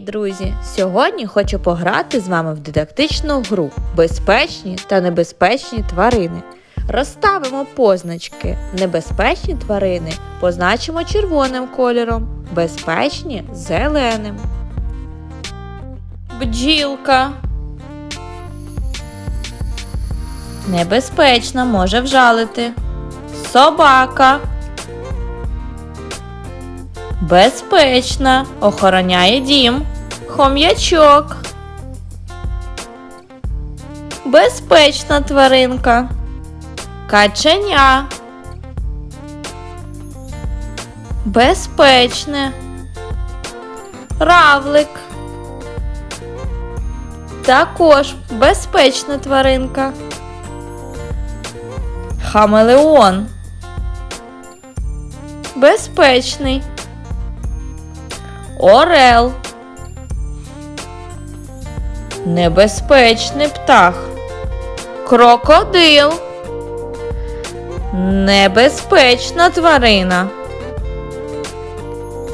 Друзі, сьогодні хочу пограти з вами в дидактичну гру Безпечні та небезпечні тварини. Розставимо позначки. Небезпечні тварини позначимо червоним кольором, безпечні зеленим. Бджілка. Небезпечна може вжалити. Собака. Безпечна. Охороняє дім. Хом'ячок. Безпечна тваринка. Каченя. Безпечне. Равлик. Також безпечна тваринка. Хамелеон. Безпечний. Орел. Небезпечний птах. Крокодил. Небезпечна тварина.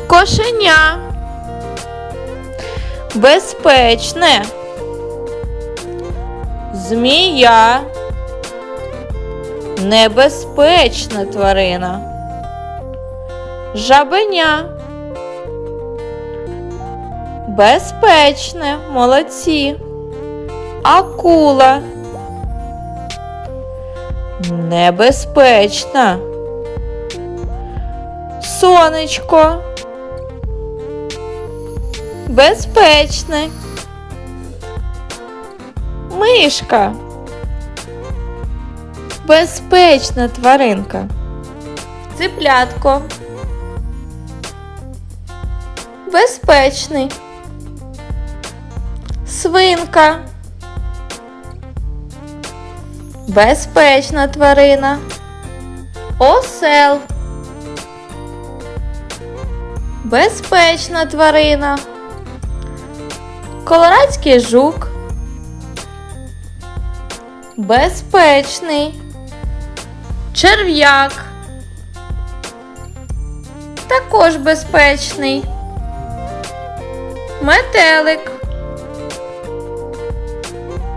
Кошеня. Безпечне. Змія. Небезпечна тварина. Жабеня. Безпечне, молодці. Акула. Небезпечна. Сонечко. Безпечне. Мишка. Безпечна тваринка. Цыплятко. Безпечний. Свинка. Безпечна тварина. Осел. Безпечна тварина. Колорадський жук. Безпечний. Черв'як. Також безпечний. Метелик.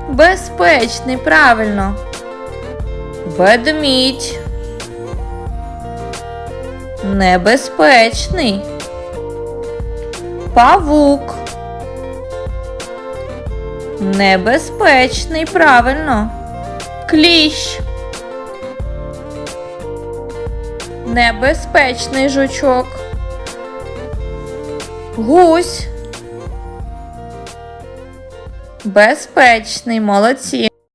Безпечний, правильно. Ведмідь. Небезпечний. Павук. Небезпечний, правильно. Кліщ. Небезпечний жучок. Гусь. Безпечний, молодці.